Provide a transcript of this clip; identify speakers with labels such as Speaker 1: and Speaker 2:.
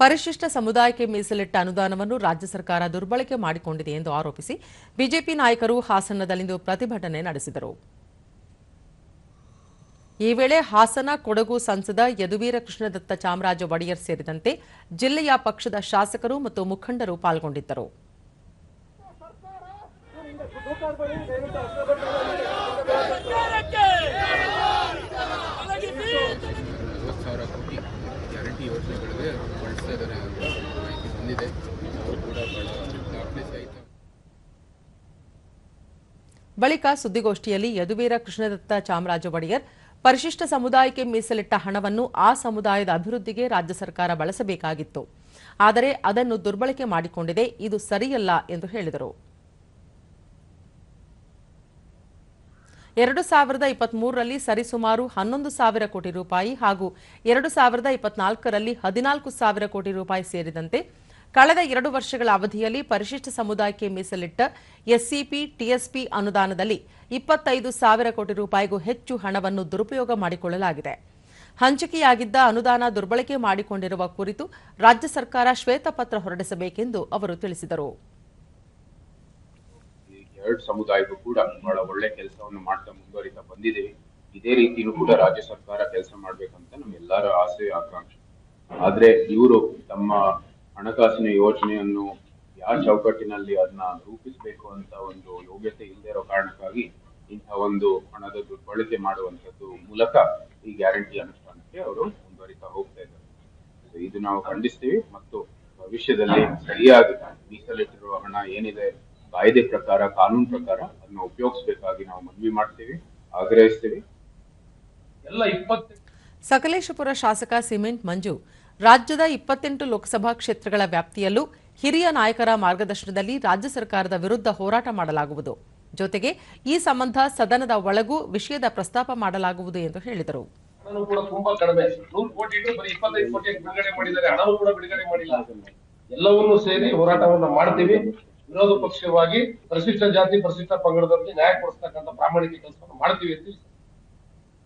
Speaker 1: ಪರಿಶಿಷ್ಟ ಸಮುದಾಯಕ್ಕೆ ಮೀಸಲಿಟ್ಟ ಅನುದಾನವನ್ನು ರಾಜ್ಯ ಸರ್ಕಾರ ದುರ್ಬಳಕೆ ಮಾಡಿಕೊಂಡಿದೆ ಎಂದು ಆರೋಪಿಸಿ ಬಿಜೆಪಿ ನಾಯಕರು ಹಾಸನದಲ್ಲಿಂದು ಪ್ರತಿಭಟನೆ ನಡೆಸಿದರು. ಈ ವೇಳೆ ಹಾಸನ ಕೊಡಗು ಸಂಸದ ಯದುವೀರ ಕೃಷ್ಣದತ್ತ ಚಾಮರಾಜ ಒಡೆಯರ್ ಸೇರಿದಂತೆ ಜಿಲ್ಲೆಯ ಪಕ್ಷದ ಶಾಸಕರು ಮತ್ತು ಮುಖಂಡರು ಪಾಲ್ಗೊಂಡಿದ್ದರು
Speaker 2: ನಲವತ್ತು ಸಾವಿರ ಕೋಟಿ ಗ್ಯಾರಂಟಿ ಯೋಜನೆಗಳಿಗೆ ಬಳಸ್ತಾ ಇದ್ದಾರೆ ಅಂತ ಮಾಹಿತಿ
Speaker 1: ಬಳಿಕ ಸುದ್ದಿಗೋಷ್ಠಿಯಲ್ಲಿ ಯದುವೀರ ಕೃಷ್ಣದತ್ತ ಚಾಮರಾಜ ಒಡೆಯರ್, ಪರಿಶಿಷ್ಟ ಸಮುದಾಯಕ್ಕೆ ಮೀಸಲಿಟ್ಟ ಹಣವನ್ನು ಆ ಸಮುದಾಯದ ಅಭಿವೃದ್ಧಿಗೆ ರಾಜ್ಯ ಸರ್ಕಾರ ಬಳಸಬೇಕಾಗಿತ್ತು. ಆದರೆ ಅದನ್ನು ದುರ್ಬಳಕೆ ಮಾಡಿಕೊಂಡಿದೆ, ಇದು ಸರಿಯಲ್ಲ ಎಂದು ಹೇಳಿದರು. ಎರಡು ಸಾವಿರದ ಇಪ್ಪತ್ಮೂರರಲ್ಲಿ ಸರಿಸುಮಾರು ಹನ್ನೊಂದು ಸಾವಿರ ಕೋಟಿ ರೂಪಾಯಿ ಹಾಗೂ ಎರಡು ಸಾವಿರದ ಇಪ್ಪತ್ನಾಲ್ಕರಲ್ಲಿ ಹದಿನಾಲ್ಕು ಸಾವಿರ ಕೋಟಿ ರೂಪಾಯಿ ಸೇರಿದಂತೆ ಕಳೆದ ಎರಡು ವರ್ಷಗಳ ಅವಧಿಯಲ್ಲಿ ಪರಿಶಿಷ್ಟ ಸಮುದಾಯಕ್ಕೆ ಮೀಸಲಿಟ್ಟ ಎಸ್ಸಿಪಿ, ಟಿಎಸ್ಪಿ ಅನುದಾನದಲ್ಲಿ ಇಪ್ಪತ್ತೈದು ಸಾವಿರ ಕೋಟಿ ರೂಪಾಯಿಗೂ ಹೆಚ್ಚು ಹಣವನ್ನು ದುರುಪಯೋಗ ಮಾಡಿಕೊಳ್ಳಲಾಗಿದೆ. ಹಂಚಿಕೆಯಾಗಿದ್ದ ಅನುದಾನ ದುರ್ಬಳಕೆ ಮಾಡಿಕೊಂಡಿರುವ ಕುರಿತು ರಾಜ್ಯ ಸರ್ಕಾರ ಶ್ವೇತಪತ್ರ ಹೊರಡಿಸಬೇಕೆಂದು ಅವರು ತಿಳಿಸಿದರು.
Speaker 3: ಸಮುದಾಯಕ್ಕೂ ಕೂಡ ಒಳ್ಳೆ ಕೆಲಸವನ್ನು ಮಾಡ್ತಾ ಮುಂದುವರಿತಾ ಬಂದಿದೆ. ಇದೇ ರೀತಿಯೂ ಕೂಡ ರಾಜ್ಯ ಸರ್ಕಾರ ಕೆಲಸ ಮಾಡ್ಬೇಕಂತ ಆಸೆ, ಆಕಾಂಕ್ಷೆ. ಆದ್ರೆ ಇವರು ತಮ್ಮ ಹಣಕಾಸಿನ ಯೋಜನೆಯನ್ನು ಯಾವ ಚೌಕಟ್ಟಿನಲ್ಲಿ ಅದನ್ನ ರೂಪಿಸಬೇಕು ಅಂತ ಒಂದು ಯೋಗ್ಯತೆ ಇಲ್ಲದೆ ಇರೋ ಕಾರಣಕ್ಕಾಗಿ ಇಂತಹ ಒಂದು ಹಣದ ದುರ್ಬಳಕೆ ಮಾಡುವಂತದ್ದು ಮೂಲಕ ಈ ಗ್ಯಾರಂಟಿ ಅನುಷ್ಠಾನಕ್ಕೆ ಅವರು ಮುಂದುವರಿತಾ ಹೋಗ್ತಾ ಇದ್ದಾರೆ. ಇದು ನಾವು ಖಂಡಿಸ್ತೀವಿ ಮತ್ತು ಭವಿಷ್ಯದಲ್ಲಿ ಸರಿಯಾಗಿ ಮೀಸಲಿಟ್ಟಿರುವ ಹಣ ಏನಿದೆ, ಕಾಯ್ದೆ ಪ್ರಕಾರ, ಕಾನೂನು ಪ್ರಕಾರ ಅದನ್ನ ಉಪಯೋಗಿಸಬೇಕಾಗಿ ನಾವು ಮನವಿ ಮಾಡ್ತೀವಿ, ಆಗ್ರಹಿಸ್ತೀವಿ.
Speaker 4: ಎಲ್ಲ ಇಪ್ಪತ್ತು
Speaker 1: ಸಕಲೇಶಪುರ ಶಾಸಕ ಸಿಮೆಂಟ್ ಮಂಜು ರಾಜ್ಯದ ಇಪ್ಪತ್ತೆಂಟು ಲೋಕಸಭಾ ಕ್ಷೇತ್ರಗಳ ವ್ಯಾಪ್ತಿಯಲ್ಲೂ ಹಿರಿಯ ನಾಯಕರ ಮಾರ್ಗದರ್ಶನದಲ್ಲಿ ರಾಜ್ಯ ಸರ್ಕಾರದ ವಿರುದ್ಧ ಹೋರಾಟ ಮಾಡಲಾಗುವುದು. ಜೊತೆಗೆ ಈ ಸಂಬಂಧ ಸದನದ ಒಳಗೂ ವಿಷಯದ ಪ್ರಸ್ತಾಪ ಮಾಡಲಾಗುವುದು ಎಂದು ಹೇಳಿದರು.
Speaker 4: ಎಲ್ಲವನ್ನೂ ಸೇರಿ ಹೋರಾಟವನ್ನು ಮಾಡ್ತೀವಿ. ವಿರೋಧ ಪಕ್ಷವಾಗಿ ಪರಿಶಿಷ್ಟ ಜಾತಿ ಪರಿಶಿಷ್ಟ ಪಂಗಡದವರಿಗೆ ನ್ಯಾಯ ಕೊಡಿಸ್ತಕ್ಕಂಥ ಪ್ರಾಮಾಣಿಕ ಕೆಲಸವನ್ನು ಮಾಡ್ತೀವಿ.